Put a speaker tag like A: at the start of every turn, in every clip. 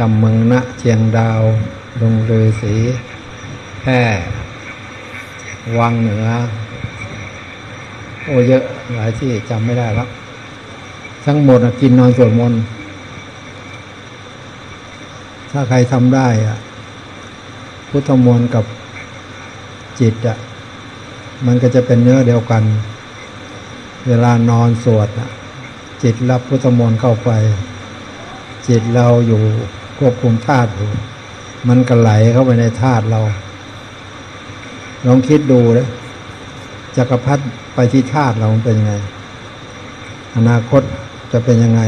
A: กำเมืองณเชียงดาวดงเรือสีแพร่วังเหนือ โอ้เยอะหลายที่จำไม่ได้แล้ว ทั้งหมดกินนอนสวดมนต์ถ้าใครทำได้อะพุทธมนต์กับจิตอะมันก็จะเป็นเนื้อเดียวกัน เวลานอนสวดอะจิตรับพุทธมนต์เข้าไป จิตเราอยู่ ควบคุมธาตุอยู่ มันก็ไหลเข้าไปในธาตุเรา ลองคิดดูเลยจักรพรรดิไปที่ธาตุเราเป็นยังไง อนาคตจะเป็นยังไง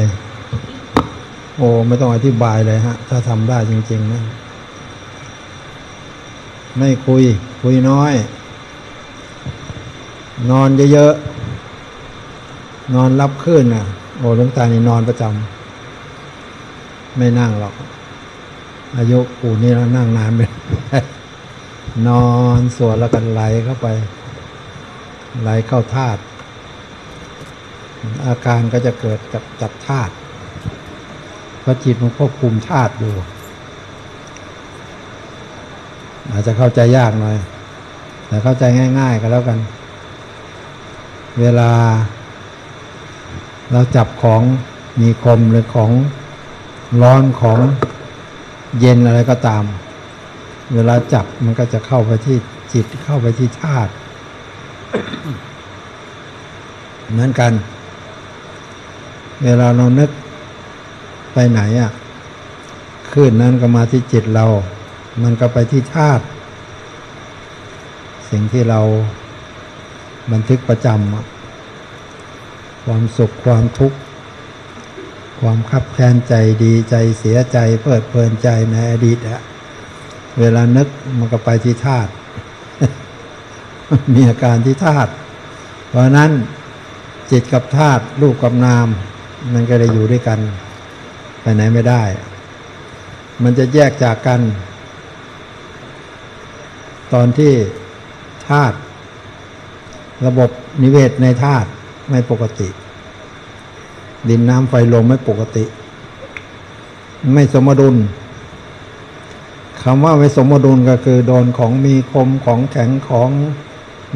A: โอ้ไม่ต้องอธิบายเลยฮะ ถ้าทำได้จริง ๆ นะ ไม่คุย คุยน้อย นอนเยอะๆ นอนรับขึ้นน่ะโอ้หลวงตานี่นอนประจำไม่นั่งหรอก อายุปูนี่แล้วนั่งนานไปนอนสวดแล้วกันไหลเข้าไป ไหลเข้าธาตุอาการก็จะเกิดจากจากธาตุเพราะจิตมันควบคุมธาตุอยู่อาจจะเข้าใจยากหน่อย แต่เข้าใจง่าย ๆ ก็แล้วกัน เวลา เราจับของมีคมหรือของร้อนของ เย็นอะไรก็ตาม เวลาจับมันก็จะเข้าไปที่จิตเข้าไปที่ธาตุเหมือนกัน เวลาเรานึกไปไหนอะคลื่นนั้นก็มาที่จิตเรา มันก็ไปที่ธาตุสิ่งที่เราบันทึกประจำความสุขความทุกข์ ความคับแค้นใจดีใจเสียใจเพลิดเพลินใจในอดีตอะเวลานึกมันก็ไปที่ธาตุมีอาการที่ธาตุเพราะนั้นจิตกับธาตุรูปกับนาม มันก็เลยอยู่ด้วยกัน ไปไหนไม่ได้ มันจะแยกจากกัน ตอนที่ธาตุระบบนิเวศในธาตุไม่ปกติ ดินน้ำไฟลมไม่ปกติ ไม่สมดุลคำว่าไม่สมดุลก็คือโดนของมีคมของแข็งของ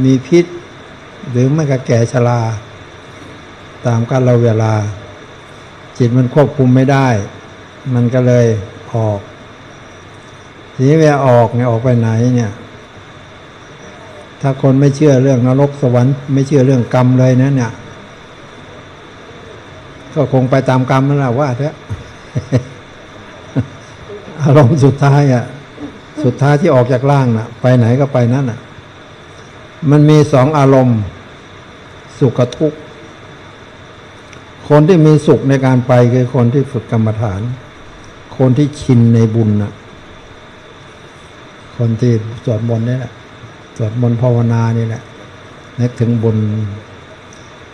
A: มีพิษ หรือไม่ก็แก่ชรา ตามกาลเวลา จิตมันควบคุมไม่ได้ มันก็เลยออกทีนี้เวลาออกเนี่ยออกไปไหนเนี่ย ถ้าคนไม่เชื่อเรื่องนรกสวรรค์ ไม่เชื่อเรื่องกรรมเลยนะเนี่ย ก็คงไปตามกรรมนั่นแหละว่าเถอะอารมณ์สุดท้ายอะ สุดท้ายที่ออกจากร่างน่ะ ไปไหนก็ไปนั่นน่ะ มันมีสองอารมณ์ สุขกับทุกข์ คนที่มีสุขในการไปคือคนที่ฝึกกรรมฐาน คนที่ชินในบุญน่ะ คนที่สวดมนต์นี่แหละสวดมนต์ภาวนานี่แหละนึกถึงบุญ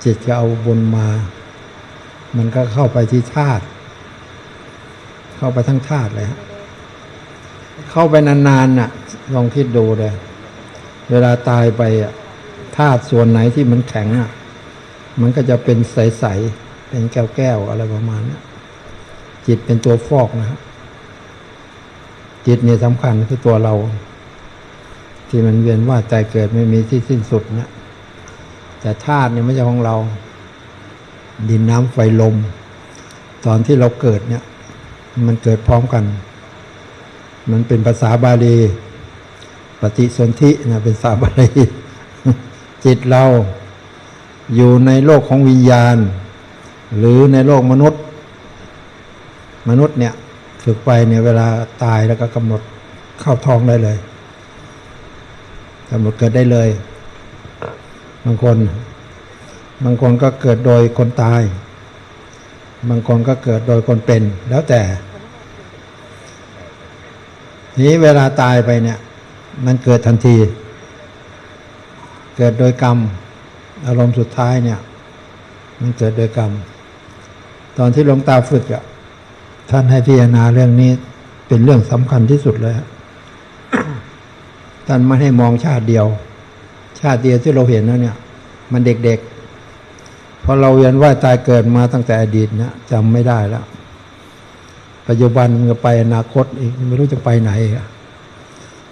A: จิตก็เอาบุญมา มันก็เข้าไปที่ธาตุเข้าไปทั้งธาตุเลยฮะเข้าไปนานๆน่ะ ลองคิดดูเลยเวลาตายไปอะธาตุส่วนไหนที่มันแข็งอะ มันก็จะเป็นใสๆเป็นแก้วๆอะไรประมาณนี้จิตเป็นตัวฟอกนะครับจิตเนี่ยสำคัญคือตัวเรา ที่มันเวียนว่าใจเกิดไม่มีที่สิ้นสุดเนี่ยแต่ธาตุเนี่ยไม่ใช่ของเรา ดินน้ำไฟลม ตอนที่เราเกิดเนี่ย มันเกิดพร้อมกัน มันเป็นภาษาบาลี ปฏิสนธินะเป็นภาษาบาลีจิตเราอยู่ในโลกของวิญญาณ หรือในโลกมนุษย์ มนุษย์เนี่ยฝึกไปเนี่ยเวลาตายแล้วก็กำหนดเข้าท้องได้เลยกำหนดเกิดได้เลย บางคน บางคนก็เกิดโดยคนตาย บางคนก็เกิดโดยคนเป็น แล้วแต่ นี้เวลาตายไปเนี่ย มันเกิดทันที เกิดโดยกรรม อารมณ์สุดท้ายเนี่ย มันเกิดโดยกรรม ตอนที่หลวงตาฝึกอะ่ะท่านให้พิจารณาเรื่องนี้เป็นเรื่องสำคัญที่สุดเลยท่านไม่ให้มองชาติเดียว ชาติเดียวที่เราเห็นแล้วเนี่ย มันเด็กๆ เพราะเราเวียนว่ายตายเกิดมาตั้งแต่อดีตนะจำไม่ได้แล้วปัจจุบันมันก็ไปอนาคตอีกไม่รู้จะไปไหนอีกอะ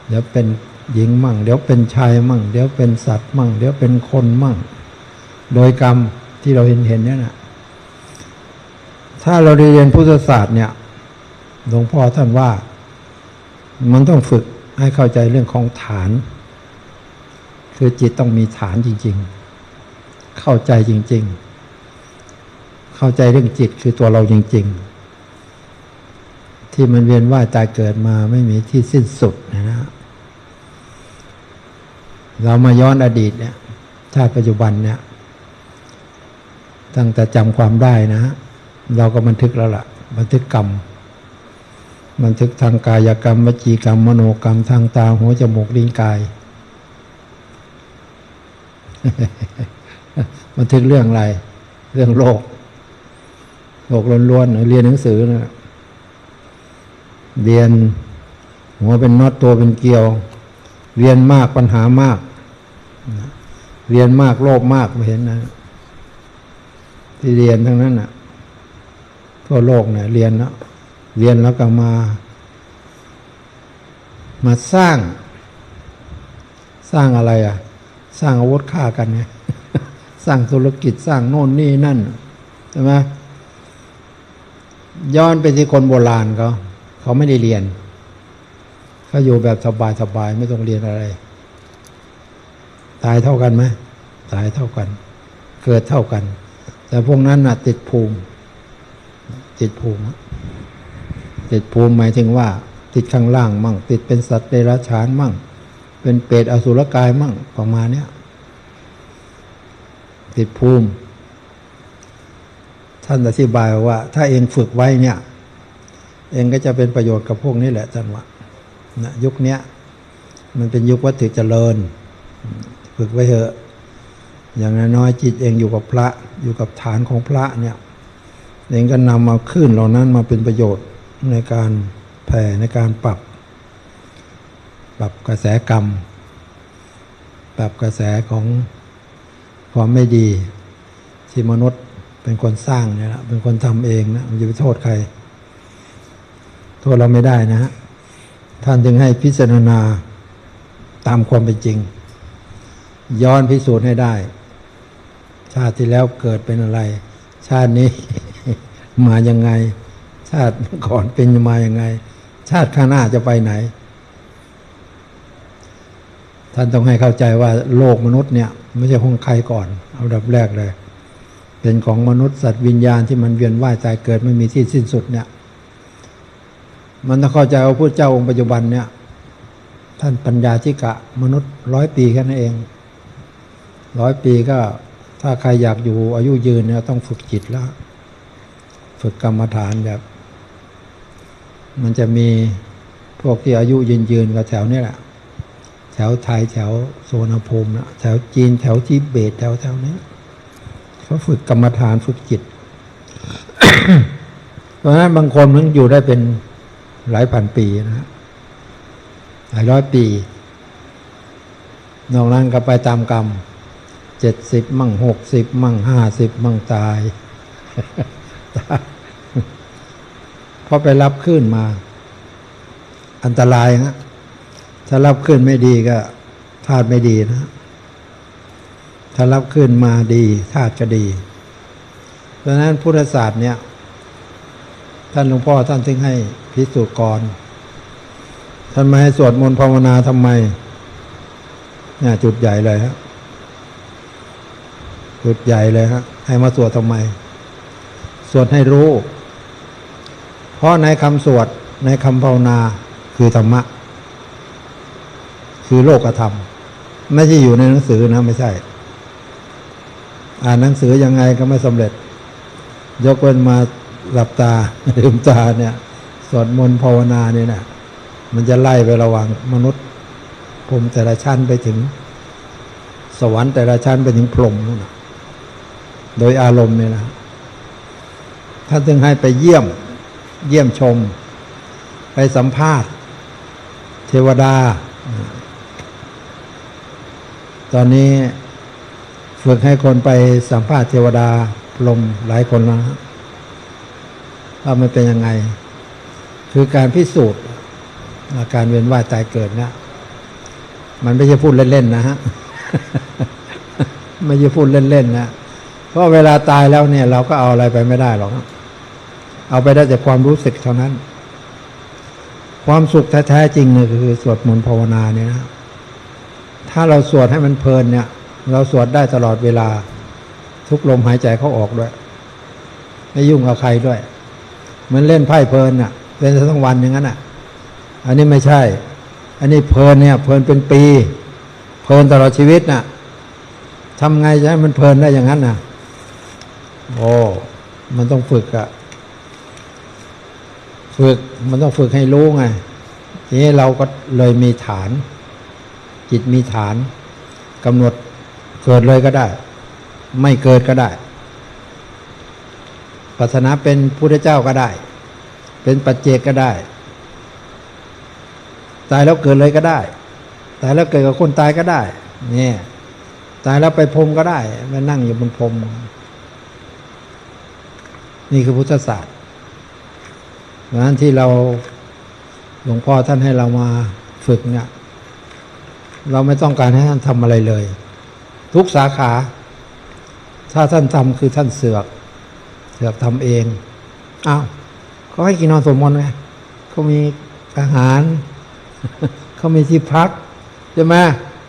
A: เดี๋ยวเป็นหญิงมั่ง เดี๋ยวเป็นชายมั่ง เดี๋ยวเป็นสัตว์มั่ง เดี๋ยวเป็นคนมั่ง โดยกรรมที่เราเห็นเห็นเนี่ยนะถ้าเราเรียนพุทธศาสตร์เนี่ยหลวงพ่อท่านว่า มันต้องฝึกให้เข้าใจเรื่องของฐาน คือจิตต้องมีฐานจริง ๆ เข้าใจจริง ๆ เข้าใจเรื่องจิตคือตัวเราจริง ๆ ที่มันเวียนว่ายตายเกิดมาไม่มีที่สิ้นสุดนะนะเรามาย้อนอดีตเนี่ยชาติปัจจุบันเนี่ย ตั้งแต่จำความได้นะ เราก็บันทึกแล้วล่ะ บันทึกกรรม บันทึกทางกายกรรมวจีกรรม มโนกรรมทางตาหัวจมูกลิ้นกาย บันทึกเรื่องอะไร เรื่องโลก โลกล้วนๆเรียนหนังสือนะเรียนหัวเป็นน็อตตัวเป็นเกลียว เรียนมากปัญหามาก เรียนมากโลภมากไม่เห็นนะ ที่เรียนทั้งนั้นน่ะทั่วโลกเนี่ยเรียนแล้วเรียนแล้วก็มา มาสร้าง สร้างอะไรอะ สร้างอาวุธฆ่ากันไง สร้างธุรกิจสร้างโน่นนี่นั่นใช่ไหมย้อนไปที่คนโบราณเขาเขาไม่ได้เรียนเขาอยู่แบบสบายๆไม่ต้องเรียนอะไร ตายเท่ากันไหมตายเท่ากัน เกิดเท่ากัน แต่พวกนั้นน่ะ ติดภูมิ ติดภูมิ ติดภูมิหมายถึงว่า ติดข้างล่างมั่ง ติดเป็นสัตว์เดรัจฉานมั่ง เป็นเปรตอสุรกายมั่งประมาณเนี้ย ติดภูมิ ท่านอธิบายว่า ถ้าเองฝึกไว้เนี่ย เองก็จะเป็นประโยชน์กับพวกนี้แหละท่านว่านะยุคเนี้ยมันเป็นยุควัตถุเจริญ ฝึกไว้เถอะ อย่างน้อยจิตเองอยู่กับพระอยู่กับฐานของพระเนี่ย เองก็นำมาขึ้นเหล่านั้นมาเป็นประโยชน์ในการแผ่ในการปรับ ปรับกระแสกรรม ปรับกระแสของ ความไม่ดี ที่มนุษย์เป็นคนสร้างเนี่ยนะเป็นคนทำเองนะมันจะไปโทษใคร โทษเราไม่ได้นะฮะท่านจึงให้พิจารณาตามความเป็นจริง ย้อนพิสูจน์ให้ได้ ชาติที่แล้วเกิดเป็นอะไร ชาตินี้ มายังไง ชาติก่อนเป็นมายังไง ชาติข้างหน้าจะไปไหน ท่านต้องให้เข้าใจว่าโลกมนุษย์เนี่ยไม่ใช่ของใครก่อน เอาดับแรกเลย เป็นของมนุษย์สัตว์วิญญาณที่มันเวียนว่ายตายเกิดไม่มีที่สิ้นสุดเนี่ย มันต้องเข้าใจว่าพระเจ้าองค์ปัจจุบันเนี่ย ท่านปัญญาชิกะมนุษย์ร้อยปีแค่นั้นเองร้อยปีก็ถ้าใครอยากอยู่อายุยืนเนี่ยต้องฝึกจิตแล้ว ฝึกกรรมฐานแบบ มันจะมีพวกที่อายุยืนยืนๆก็แถวนี้แหละ แถวไทยแถวโซนภูมินะแถวจีนแถวทิเบตแถวแถวนี้เขาฝึกกรรมฐานฝึกจิต เพราะฉะนั้นบางคนมันอยู่ได้เป็นหลายพันปีนะฮะหลายร้อยปี นอกนั้นก็ไปตามกรรมเจ็ดสิบมั่งหกสิบมั่งห้าสิบมั่งตายเพราะไปรับขึ้นมา อันตรายนะ ถ้ารับขึ้นไม่ดีก็ธาตุไม่ดีนะ ถ้ารับขึ้นมาดีธาตุก็ดีเพราะนั้นพุทธศาสตร์เนี่ย ท่านหลวงพ่อท่านถึงให้พิสูจน์ก่อนท่านมาให้สวดมนต์ภาวนาทำไมเนี่ยจุดใหญ่เลยฮะจุดใหญ่เลยฮะให้มาสวดทำไม สวดให้รู้ เพราะในคำสวดในคำภาวนาคือธรรมะ คือโลกธรรม ไม่ใช่อยู่ในหนังสือนะไม่ใช่ อ่านหนังสือยังไงก็ไม่สำเร็จ ยกเว้นมาหลับตาลืมตาเนี่ยสวดมนต์ภาวนาเนี่ยนะมันจะไล่ไประหว่างมนุษย์พรมแต่ละชั้นไปถึง สวรรค์แต่ละชั้นไปถึงพรหมนู่นนะโดยอารมณ์เนี่ยนะท่านจึงให้ไปเยี่ยมเยี่ยมชม ไปสัมภาษณ์ เทวดา ตอนนี้ฝึกให้คนไปสัมภาษณ์เทวดาพรมหลายคนนะว่ามันเป็นยังไง คือการพิสูจน์อาการเวียนว่ายตายเกิดนะมันไม่ใช่พูดเล่นๆนะฮะไม่ใช่พูดเล่นๆนะเพราะเวลาตายแล้วเนี่ย เราก็เอาอะไรไปไม่ได้หรอกเอาไปได้แต่ความรู้สึกเท่านั้น ความสุขแท้ๆจริงเนี่ยคือสวดมนต์ภาวนาเนี่ยนะ ถ้าเราสวดให้มันเพลินเนี่ย เราสวดได้ตลอดเวลา ทุกลมหายใจเขาออกด้วย ไม่ยุ่งกับใครด้วยเหมันเล่นไพ่เพลินอะเล่นทั้งวันอย่างนั้นอะ อันนี้ไม่ใช่ อันนี้เพลินเนี่ย เพลินเป็นปี เพลินตลอดชีวิตน่ะทำไงจะให้มันเพลินได้อย่างนั้นน่ะ โอ้มันต้องฝึกอะฝึกมันต้องฝึกให้รู้ไง ทีนี้เราก็เลยมีฐาน จิตมีฐานกำหนดเกิดเลยก็ได้ ไม่เกิดก็ได้ปัสนาเป็นพุทธเจ้าก็ได้ เป็นปัจเจกก็ได้ ตายแล้วเกิดเลยก็ได้ ตายแล้วเกิดกับคนตายก็ได้ เนี่ย ตายแล้วไปพรมก็ได้มานั่งอยู่บนพรมนี่คือพุทธศาสตร์ดังนั้นที่เราหลวงพ่อท่านให้เรามาฝึกเนี่ย เราไม่ต้องการให้ท่านทำอะไรเลย ทุกสาขา ถ้าท่านทำคือท่านเสือก เสือกทำเองอ้าวเขาให้กินนอนสวดมนต์ไงเขามีอาหาร เขามีที่พักใช่ไหม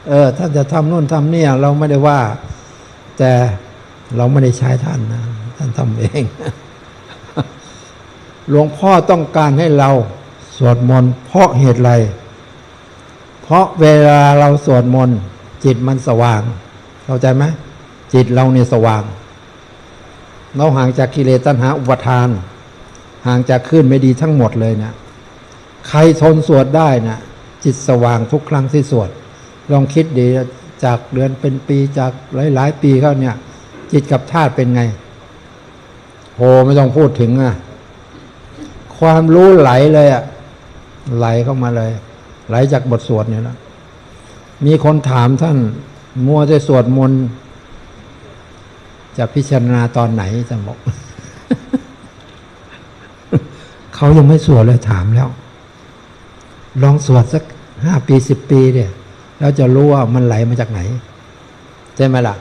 A: เออท่านจะทำนู่นทำนี่เราไม่ได้ว่า แต่เราไม่ได้ใช้ท่านนะท่านทำเอง หลวงพ่อต้องการให้เราสวดมนต์เพราะเหตุไร ราะเวลาเราสวดมนต์จิตมันสว่าง เข้าใจไหมจิตเราเนี่ยสว่าง เราห่างจากกิเลสตัณหาอุปทาน ห่างจากขึ้นไม่ดีทั้งหมดเลยนะใครทนสวดได้นะจิตสว่างทุกครั้งที่สวด ลองคิดดีจากเดือนเป็นปีจากหลาย ๆ ปีเข้าเนี่ย จิตกับธาตุเป็นไงโหไม่ต้องพูดถึงอะความรู้ไหลเลยอะไหลเข้ามาเลย ไหลจากบทสวดเนี่ยนะมีคนถามท่าน มัวจะสวดมนต์จะพิจารณาตอนไหนจะบอกเขายังไม่สวดเลยถามแล้ว ลองสวดสักห้าปีสิบปีเนี่ยแล้วจะรู้ว่ามันไหลมาจากไหนใช่ไหมล่ะ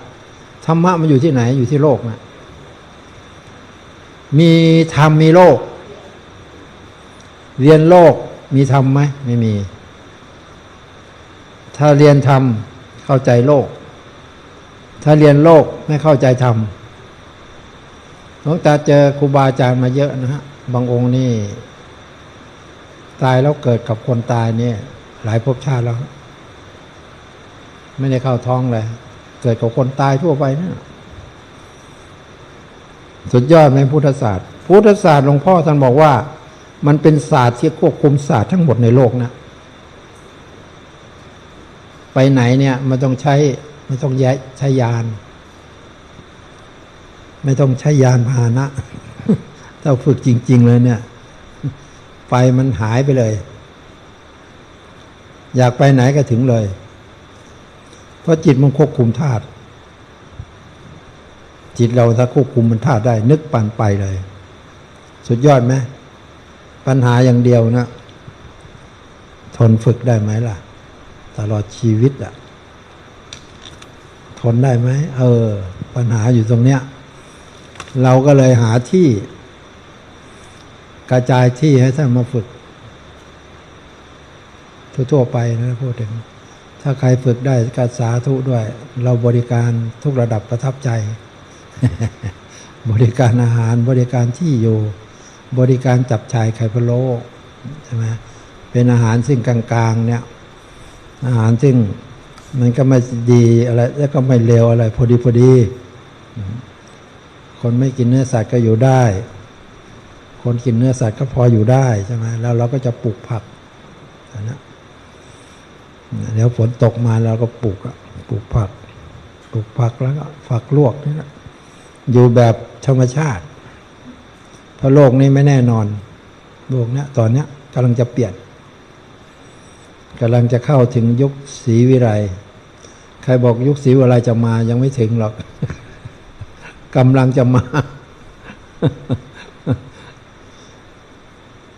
A: ธรรมะมันอยู่ที่ไหนอยู่ที่โลกนะมีธรรมมีโลก เรียนโลกมีธรรมไหมไม่มี ถ้าเรียนธรรมเข้าใจโลก ถ้าเรียนโลกไม่เข้าใจธรรมหลวงตาเจอครูบาอาจารย์มาเยอะนะฮะบางองค์นี่ ตายแล้วเกิดกับคนตายเนี่ย หลายภพชาติแล้ว ไม่ได้เข้าท้องเลย เกิดกับคนตายทั่วไปนะสุดยอดไหมพุทธศาสตร์ พุทธศาสตร์หลวงพ่อท่านบอกว่า มันเป็นศาสตร์ที่ควบคุมศาสตร์ทั้งหมดในโลกนะ ไปไหนเนี่ยมันต้องใช้ไม่ต้องแยใช้ยาน ไม่ต้องใช้ยานพาหนะถ้าฝึกจริง ๆ เลยเนี่ยไฟมันหายไปเลย อยากไปไหนก็ถึงเลย เพราะจิตมันควบคุมธาตุจิตเราถ้าควบคุมมันธาตุได้ นึกปันไปเลย สุดยอดไหมปัญหาอย่างเดียวนะทนฝึกได้ไหมล่ะ ตลอดชีวิตอะทนได้ไหมเออ ปัญหาอยู่ตรงเนี้ย เราก็เลยหาที่ กระจายที่ให้ท่านมาฝึก ทั่วๆไปนะพูดถึง ถ้าใครฝึกได้ก็สาธุด้วย เราบริการทุกระดับประทับใจ บริการอาหารบริการที่อยู่ บริการจับชายไข่พะโล้ใช่ไหมเป็นอาหารซึ่งกลางๆเนี่ย อาหารซึ่งมันก็ไม่ดีอะไร แล้วก็ไม่เลวอะไร พอดีพอดี คนไม่กินเนื้อสัตว์ก็อยู่ได้ คนกินเนื้อสัตว์ก็พออยู่ได้ใช่ไหมแล้วเราก็จะปลูกผักนะเดี๋ยวฝนตกมาเราก็ปลูกปลูกผัก ปลูกผักแล้วก็ฝักลวกนี่นะอยู่แบบธรรมชาติ เพราะโลกนี้ไม่แน่นอน โลกเนี้ยตอนเนี้ยกำลังจะเปลี่ยน กำลังจะเข้าถึงยุคศรีวิไลใครบอกยุคศรีวิไลจะมายังไม่ถึงหรอกกำลังจะมา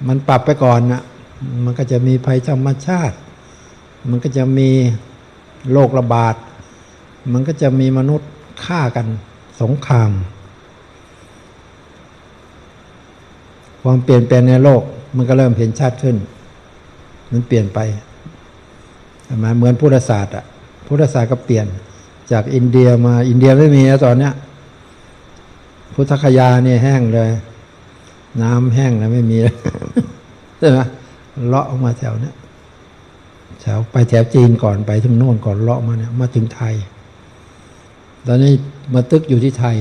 A: มันปรับไปก่อนนะมันก็จะมีภัยธรรมชาติ มันก็จะมีโรคระบาด มันก็จะมีมนุษย์ฆ่ากันสงคราม ความเปลี่ยนแปลงในโลก มันก็เริ่มเห็นชัดขึ้น มันเปลี่ยนไป ใช่ไหมเหมือนพุทธศาสตร์อะพุทธศาสตร์ก็เปลี่ยน จากอินเดียมาอินเดียไม่มีนะตอนเนี้ยพุทธคยาเนี่ยแห้งเลย น้ำแห้งแล้วไม่มีใช่ไหมเลาะออกมาแถวเนี้ยแถวไปแถวจีนก่อนไปถึงโน่นก่อนเลาะมาเนี่ยมาถึงไทย ตอนนี้มาตึกอยู่ที่ไทย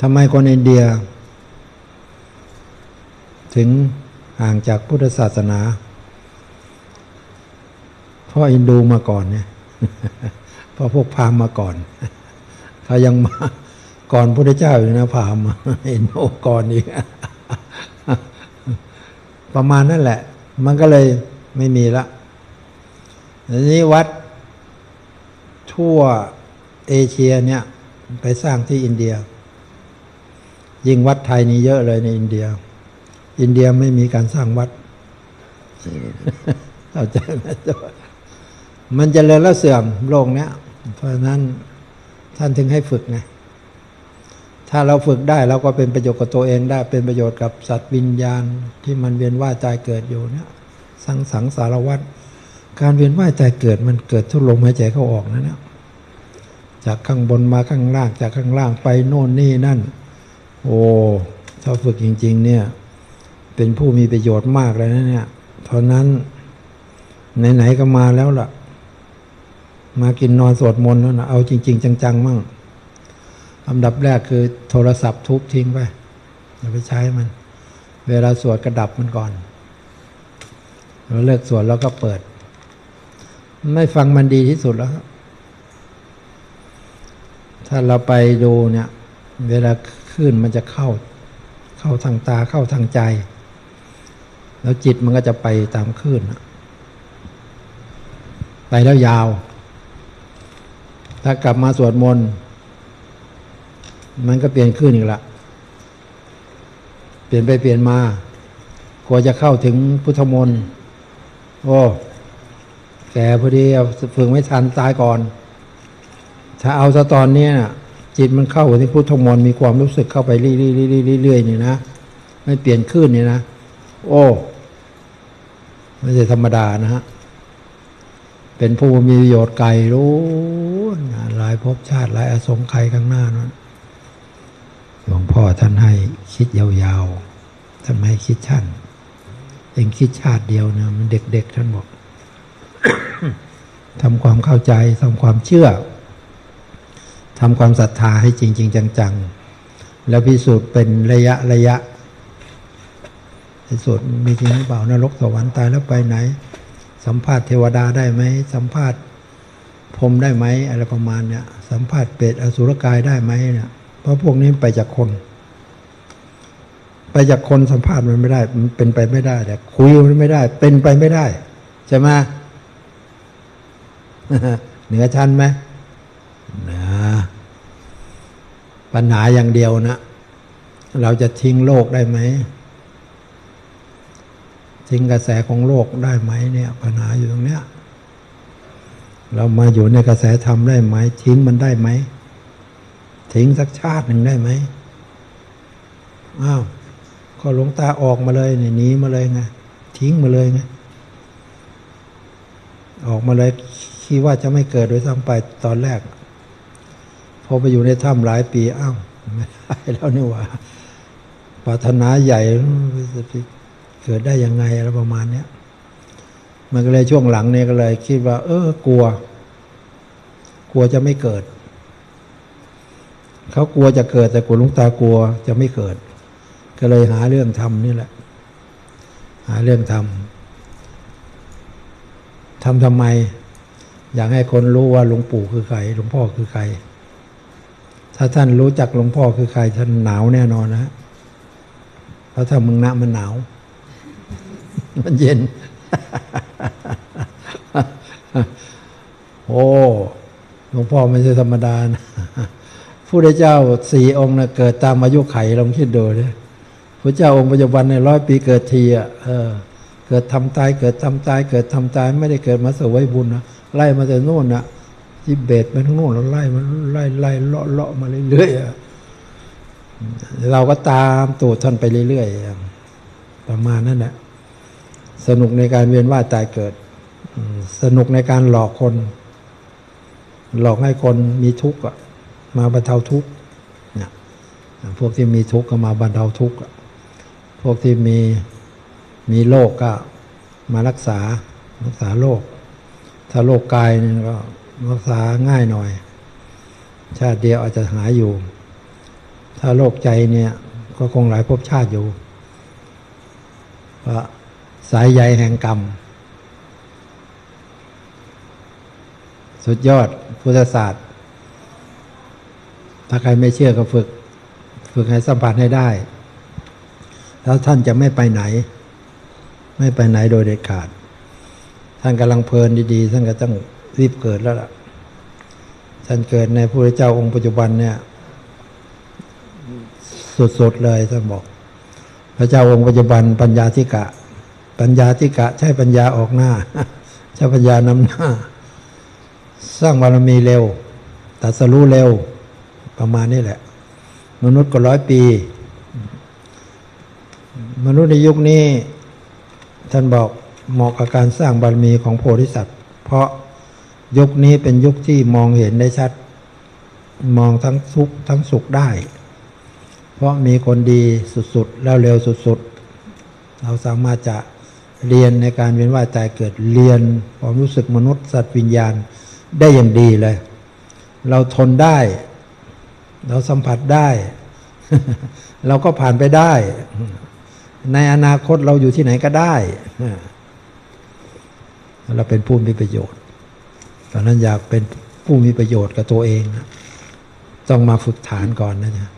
A: ทำไมคนอินเดีย ถึงห่างจากพุทธศาสนา เพราะอินดูมาก่อนเนี่ยเพราะพวกพามมาก่อนเขายังมาก่อนพระเจ้าอยู่นะพามอินโดก่อนอีกประมาณนั่นแหละ มันก็เลยไม่มีละทีนี้วัดทั่วเอเชียเนี่ยไปสร้างที่อินเดีย ยิ่งวัดไทยนี่เยอะเลยในอินเดีย อินเดียไม่มีการสร้างวัดเข้าใจไหมจ๊ะ มันจเจริญแล้วเสื่อมโลกเนี้ย เพราะฉะนั้นท่านถึงให้ฝึกไงถ้าเราฝึกได้เราก็เป็นประโยชน์กับตัวเองได้ เป็นประโยชน์กับสัตว์วิญญาณที่มันเวียนว่ายตายเกิดอยู่เนี่ย สังสังสารวัฏการเวียนว่ายตายเกิดมันเกิดทุกลมหายใจเข้าออกนะเนี่ยจากข้างบนมาข้างล่าง จากข้างล่างไปโน่นนี่นั่น โอ้ถ้าฝึกจริง ๆ เนี่ย เป็นผู้มีประโยชน์มากเลยนะเนี่ย เพราะนั้นไหนๆก็มาแล้วล่ะ มากินนอนสวดมนต์แล้วนะเอาจริง ๆ จังๆมั่งอันดับแรกคือโทรศัพท์ทุบทิ้งไปอย่าไปใช้มัน เวลาสวดกระดับมันก่อนเราเลิกสวดแล้วก็เปิด ไม่ฟังมันดีที่สุดแล้วถ้าเราไปดูเนี่ย เวลาขึ้นมันจะเข้า เข้าทางตาเข้าทางใจ แล้วจิตมันก็จะไปตามคลื่นไปแล้วยาว ถ้ากลับมาสวดมนต์มันก็เปลี่ยนคลื่นอีกละ เปลี่ยนไปเปลี่ยนมากว่าจะเข้าถึงพุทธมนต์โอ้แกพอดีเอาฝึกไม่ทันตายก่อน ถ้าเอาซะตอนนี้ยจิตมันเข้าถึงพุทธมนต์มีความรู้สึกเข้าไปเรื่อยๆๆๆๆนี่นะไม่เปลี่ยนคลื่นนี่นะ โอ้ไม่ใช่ธรรมดานะฮะเป็นผู้มีประโยชน์ไกลรู้ นหลายภพชาติหลายอสงไขยข้างหน้านั้น หลวงพ่อท่านให้คิดยาวๆ ท่านไม่ให้คิดชั้นเองคิดชาติเดียวเนี่ยมันเด็กๆท่านบอกทำความเข้าใจทำความเชื่อทำความศรัทธาให้จริงๆจังๆ แล้วพิสูจน์เป็นระยะระยะพิสูจน์มีจริงหรือเปล่านรกสวรรค์ตายแล้วไปไหน สัมภาษณ์เทวดาได้ไหมสัมภาษณ์ พรมได้ไหมอะไรประมาณเนี้ยสัมภาษณ์เปรตอสุรกายได้ไหมเนี่ยเพราะพวกนี้ไปจากคน ไปจากคนสัมภาษณ์มันไม่ได้ มันเป็นไปไม่ได้แต่คุยมันไม่ได้ เป็นไปไม่ได้ใช่ไหมเหนือชั้นไหมนือปัญหาอย่างเดียวนะ เราจะทิ้งโลกได้ไหมทิ้งกระแสของโลกได้ไหมเนี่ยปัญหาอยู่ตรงเนี้ย เรามาอยู่ในกระแสธรรมได้ไหม ทิ้งมันได้ไหม ทิ้งสักชาติหนึ่งได้ไหมอ้าวก็หลวงตาออกมาเลยหนีมาเลยไงทิ้งมาเลยไงออกมาเลยคิดว่าจะไม่เกิดโดยซ้ำไปตอนแรก พอไปอยู่ในถ้ำหลายปีอ้าวไม่ได้แล้วนี่ว่าปรารถนาใหญ่เกิดได้ยังไงอะไรประมาณเนี้ย มันก็เลยช่วงหลังเนี่ยก็เลย คิดว่า เออกลัว กลัวจะไม่เกิด เขากลัวจะเกิดแต่กลัวลุงตากลัวจะไม่เกิด ก็เลยหาเรื่องทำนี่แหละ หาเรื่องทำทำทำไม อยากให้คนรู้ว่าหลวงปู่คือใครหลวงพ่อคือใคร ถ้าท่านรู้จักหลวงพ่อคือใครท่านหนาวแน่นอนนะเพราะถ้ามึงนะมันหนาว มันเย็น โอ้หลวงพ่อไม่ใช่ธรรมดานะผู้ได้เจ้าสี่องค์นะเกิดตามอายุไขลองคิดดูเลยพระเจ้าองค์ปัจจุบันในร้อยปีเกิดทีอะเออเกิดทำตายเกิดทำตายเกิดทำตายไม่ได้เกิดมาสวยบุญนะไล่มาแต่โน่นนะที่เบตไปทั้งโน่นแล้วไล่มันไล่ไล่เลาะเลาะมาเรื่อยๆเราก็ตามตูดท่านไปเรื่อยๆประมาณนั้นแหละสนุกในการเวียนว่ายตายเกิด สนุกในการหลอกคน หลอกให้คนมีทุกข์มาบรรเทาทุกข์นี่ยพวกที่มีทุกข์ก็มาบรรเทาทุกข์พวกที่มีมีโรคก็มารักษารักษาโรคถ้าโรคกายเนี่ยก็รักษาง่ายหน่อย ชาติเดียวอาจจะหายอยู่ ถ้าโรคใจเนี่ยก็คงหลายภพชาติอยู่เพราะสายใยแห่งกรรม สุดยอดพุทธศาสตร์ ถ้าใครไม่เชื่อก็ฝึก ฝึกให้สัมผัสให้ได้ แล้วท่านจะไม่ไปไหน ไม่ไปไหนโดยเด็ดขาด ท่านกำลังเพลินดีๆ ท่านก็ต้องรีบเกิดแล้วล่ะ ท่านเกิดในพระเจ้าองค์ปัจจุบันเนี่ย สุดๆเลยท่านบอก พระเจ้าองค์ปัจจุบันปัญญาธิกะ ปัญญาธิกะ ใช้ปัญญาออกหน้า ใช้ปัญญานำหน้า สร้างบารมีเร็วตัดสรู้เร็วประมาณนี้แหละ มนุษย์ก็ร้อยปี มนุษย์ในยุคนี้ ท่านบอกเหมาะกับการสร้างบารมีของโพธิสัตว์ เพราะยุคนี้เป็นยุคที่มองเห็นได้ชัด มองทั้งทุกข์ทั้งสุขได้ เพราะมีคนดีสุดๆ แล้วเร็วสุดๆ เราสามารถจะเรียนในการเวียนว่ายตายเกิดเรียนความรู้สึกมนุษย์สัตว์วิญญาณ ได้อย่างดีเลย เราทนได้ เราสัมผัสได้ เราก็ผ่านไปได้ ในอนาคตเราอยู่ที่ไหนก็ได้ เราเป็นผู้มีประโยชน์ตอนนั้นอยากเป็นผู้มีประโยชน์กับตัวเอง ต้องมาฝึกฐานก่อนนะจ๊ะ